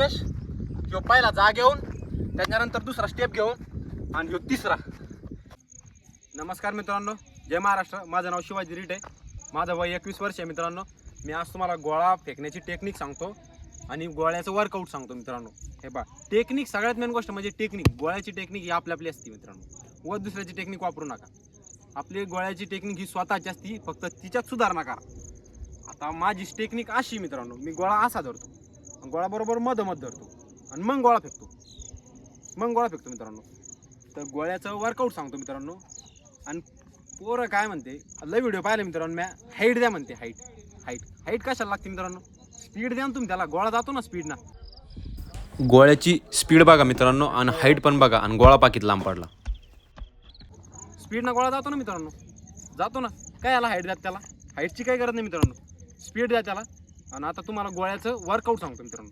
रेश किंवा पहिला जा घेऊन त्याच्यानंतर दुसरा स्टेप घेऊन आणि ह्यो तिसरा. नमस्कार मित्रांनो जय महाराष्ट्र. माझं नाव शिवाजी रिट. आहे माझं वय एकवीस वर्ष आहे मित्रांनो. मी आज तुम्हाला गोळा फेकण्याची टेक्निक सांगतो आणि गोळ्याचं वर्कआउट सांगतो मित्रांनो. हे बा टेक्निक सगळ्यात मेन गोष्ट म्हणजे टेक्निक गोळ्याची टेक्निक ही आपली आपली असते मित्रांनो. व दुसऱ्याची टेक्निक वापरू नका. आपली गोळ्याची टेक्निक ही स्वतःची असती फक्त तिच्यात सुधारणा करा. आता माझी टेक्निक अशी मित्रांनो. मी गोळा असा धरतो. गोळा बरोबर मध मध धरतो. आणि मग गोळा फेकतो. मग गोळा फेकतो मित्रांनो. तर गोळ्याचं वर्कआउट सांगतो मित्रांनो. आणि पोरं काय म्हणते? लय व्हिडिओ पाहिले मित्रांनो म्या. हाईट द्या म्हणते हाईट हाईट हाईट कशाला लागते मित्रांनो? स्पीड द्या ना तुम्ही त्याला. गोळा जातो ना स्पीड ना. गोळ्याची स्पीड बघा मित्रांनो आणि हाईट पण बघा आणि गोळा पाकीत लांब पडला. स्पीड ना गोळा जातो ना मित्रांनो. जातो ना. काय याला हाईट द्या त्याला? हाईटची काही गरज नाही मित्रांनो. स्पीड द्या त्याला. आणि आता तुम्हाला गोळ्याचं वर्कआउट सांगतो मित्रांनो.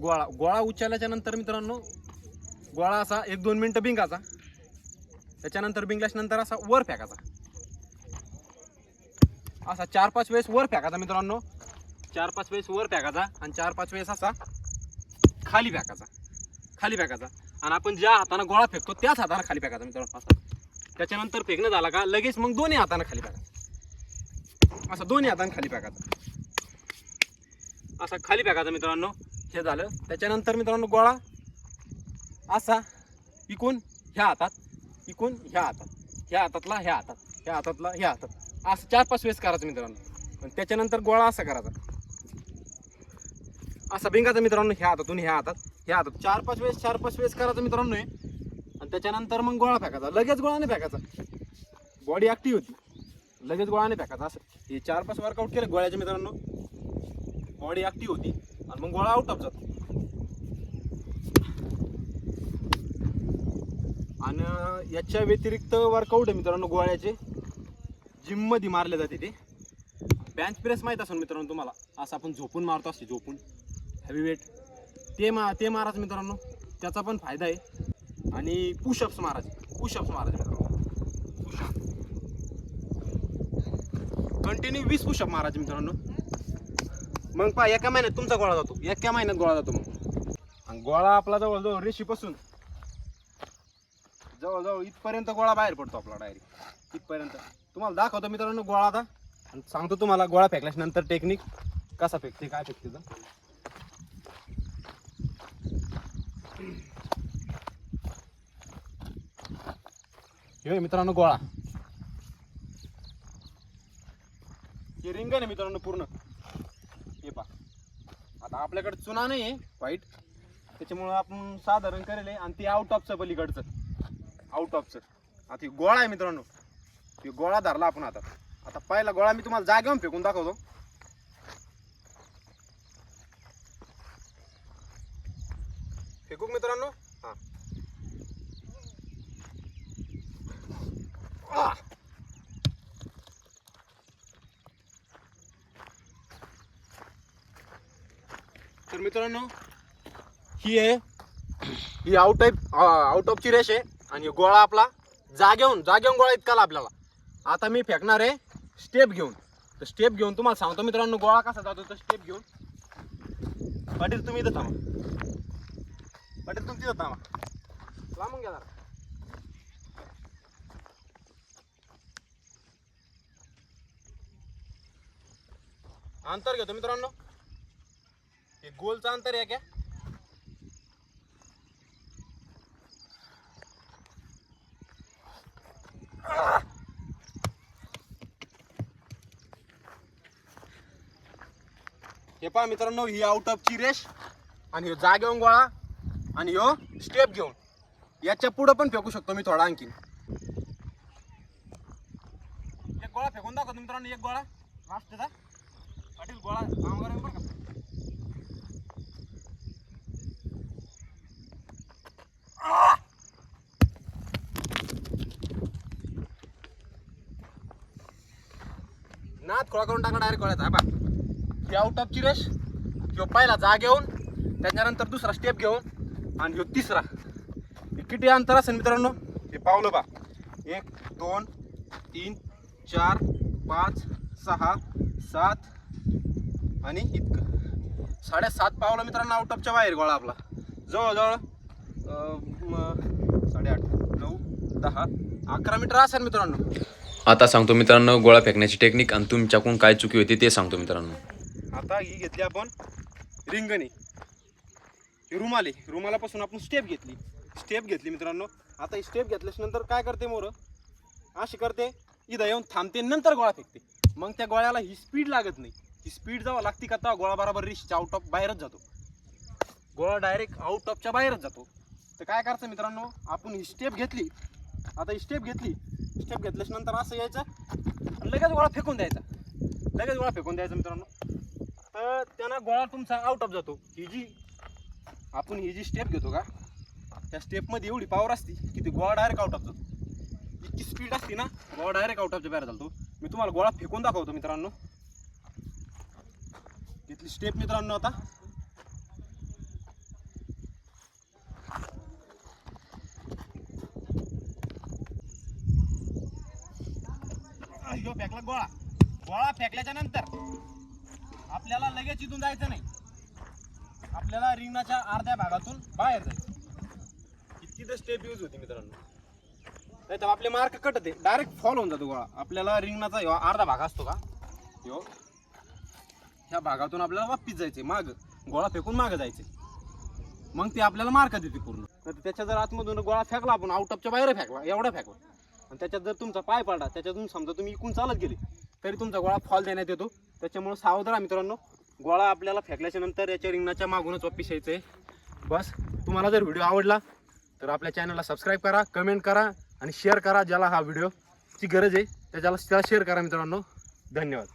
गोळा गोळा उचलल्याच्या नंतर मित्रांनो गोळा असा एक दोन मिनटं बिंगाचा. त्याच्यानंतर बिंगल्याच्यानंतर असा वर फेकायचा. असा चार पाच वेळेस वर फेकायचा मित्रांनो. चार पाच वेळेस वर फेकायचा आणि चार पाच वेळेस असा खाली फेकायचा. खाली फेकायचा. आणि आपण ज्या हाताने गोळा फेकतो त्याच हाताने खाली फेकायचा मित्रांनो असा. त्याच्यानंतर फेकणं झाला का लगेच मग दोन्ही हाताने खाली फेकायचा. असं दोन्ही हाताने खाली फेकायचा. असा खाली फेकायचा मित्रांनो. हे झालं. त्याच्यानंतर मित्रांनो गोळा. असा. इकून ह्या हातात. इकून ह्या हातात. ह्या हातातला ह्या हातात. ह्या हातातला ह्या हातात. असं चार पाच वेळेस करायचं मित्रांनो. आणि त्याच्यानंतर गोळा असा करायचा. असा बिंगाचा मित्रांनो ह्या हातातून ह्या हातात. ह्या हातात चार पाच वेळेस चार पाच वेळेस करायचं मित्रांनो हे. आणि त्याच्यानंतर मग गोळा फेकायचा. लगेच गोळा नाही फेकायचा. बॉडी ॲक्टिव्ह होती. लगेच गोळा नाही फेकायचा. असं. हे चार पाच वर्कआउट केलं गोळ्याच्या मित्रांनो. बॉडी ॲक्टिव्ह होती. आणि मग गोळा आउट ऑफ जातो. आणि याच्या व्यतिरिक्त वर्कआउट आहे मित्रांनो गोळ्याचे. जिममध्ये मारले जाते ते. बँच प्रेस माहीत असेल मित्रांनो तुम्हाला? असं आपण झोपून मारतो असते झोपून. हॅवी वेट ते मा ते मारायचं मित्रांनो. त्याचा पण फायदा आहे. आणि पुशअप्स मारायचे पुशअप्स मारायचे मित्रांनो. पुशअप कंटिन्यू वीस पुशअप मारायचे मित्रांनो. मग पहा एका महिन्यात तुमचा गोळा जातो. एका महिन्यात गोळा जातो मग. आणि गोळा आपला जवळजवळ रेशीपासून जवळजवळ इथपर्यंत गोळा बाहेर पडतो आपला डायरेक्ट इथपर्यंत. तुम्हाला दाखवतो मित्रांनो गोळा आता. आणि सांगतो तुम्हाला गोळा फेकल्याच्या नंतर टेक्निक कसा फेकते काय फेकते तर हे मित्रांनो गोळा. हे रिंग आहे मित्रांनो पूर्ण. आता आपल्याकडे चुना नाही आहे व्हाईट त्याच्यामुळं आपण साधारण करेल आहे आणि ते आउट ऑफचं पलीकडचं. आउट ऑफचं आता ती गोळा आहे मित्रांनो. हे गोळा धरला आपण आता. आता पहिला गोळा मी तुम्हाला जागेवर फेकून दाखवतो. फेकू मित्रांनो? हां. तर मित्रांनो ही आहे. ही आउट टाईप आउट ऑफची रेश आहे. आणि गोळा आपला जागेहून जागेहून गोळा इतका आपल्याला आता मी फेकणार आहे स्टेप घेऊन. तर स्टेप घेऊन तुम्हाला सांगतो मित्रांनो गोळा कसा जातो तर स्टेप घेऊन. पाटील तुम्ही इथं थांबा. पाटील तुम्ही तिथं थांबा. लांबून घ्या अंतर घेतो मित्रांनो. हे गोलचं अंतर आहे क्या हे पहा मित्रांनो ही आउट ऑफची रेश आणि ह्यो घेऊन गोळा आणि ह्यो स्टेप घेऊन. याच्या पुढं पण फेकू शकतो मी थोडा आणखीन. एक गोळा फेकून दाखवतो मित्रांनो एक गोळा. लास्टचा पाटील गोळा. बरं का आह! हात खोळा करून टाकला डायरेक्ट गोळ्याचा. हा बा ते आउट ऑफची रेश किंवा पहिला जा घेऊन त्याच्यानंतर दुसरा स्टेप घेऊन आणि ह्यो तिसरा. हे किती अंतर असेल मित्रांनो? हे पावलं बा एक दोन तीन चार पाच सहा सात आणि इतकं. साडेसात पावलं मित्रांनो आउट ऑफच्या बाहेर गोळा आपला. जवळजवळ साडेआठ नऊ दहा अकरा मीटर असेल मित्रांनो. आता सांगतो मित्रांनो गोळा फेकण्याची टेक्निक आणि तुमच्याकडून काय चुकी होती ते सांगतो मित्रांनो. आता ही घेतली आपण रिंगणी. ही रुमाल आहे. रुमालापासून आपण स्टेप घेतली. स्टेप घेतली मित्रांनो. आता ही स्टेप घेतल्याच्या नंतर काय करते मोर? अशी करते इथं येऊन थांबते नंतर गोळा फेकते. मग त्या गोळ्याला ही स्पीड लागत नाही. ही स्पीड जेव्हा लागते का तेव्हा गोळा बराबर रिशच्या आउट ऑफ बाहेरच जातो. गोळा डायरेक्ट आउट ऑफच्या बाहेरच जातो. तर काय करायचं मित्रांनो? आपण ही स्टेप घेतली. आता ही स्टेप घेतली. स्टेप घेतल्यास नंतर असं यायचं आणि लगेच गोळा फेकून द्यायचा. लगेच गोळा फेकून द्यायचा मित्रांनो. तर त्यांना गोळा तुमचा आउट ऑफ जातो. ही जी आपण ही जी स्टेप घेतो का त्या स्टेपमध्ये एवढी पॉवर असते की ती गोळा डायरेक्ट आउट ऑफ जातो. इतकी स्पीड असते ना गोळा डायरेक्ट आउट ऑफच्या बाहेर चालतो. मी तुम्हाला गोळा फेकून दाखवतो मित्रांनो. इथली स्टेप मित्रांनो आता. ह्यो फेकला गोळा. गोळा फेकल्याच्या नंतर आपल्याला लगेच इथून जायचं नाही. आपल्याला रिंगणाच्या अर्ध्या भागातून बाहेर जायचं. इतकी तर स्टेप यूज होती मित्रांनो. नाही तर आपले मार्क कट होते. डायरेक्ट फॉल होऊन जातो गोळा. आपल्याला रिंगणाचा ह्यो अर्धा भाग असतो का? ह्यो ह्या भागातून आपल्याला वापिस जायचे माग. गोळा फेकून मागं जायचे मग ते आपल्याला मार्क देते पूर्ण. तर त्याच्या जर आतमधून गोळा फेकला आपण आउट ऑफच्या बाहेर फेकला एवढा फेकला. आणि त्याच्यात जर तुमचा पाय पडला त्याच्यातून समजा तुम्ही इकून चालत गेले तरी तुमचा गोळा फॉल देण्यात येतो. त्याच्यामुळं सावध राहा मित्रांनो. गोळा आपल्याला फेकल्याच्या नंतर याच्या रिंगणाच्या मागूनच वापिस यायचं आहे बस तुम्हाला जर व्हिडिओ आवडला तर आपल्या चॅनलला सबस्क्राईब करा कमेंट करा आणि शेअर करा ज्याला हा व्हिडिओची गरज आहे. त्याच्याला त्याला शेअर करा मित्रांनो. धन्यवाद.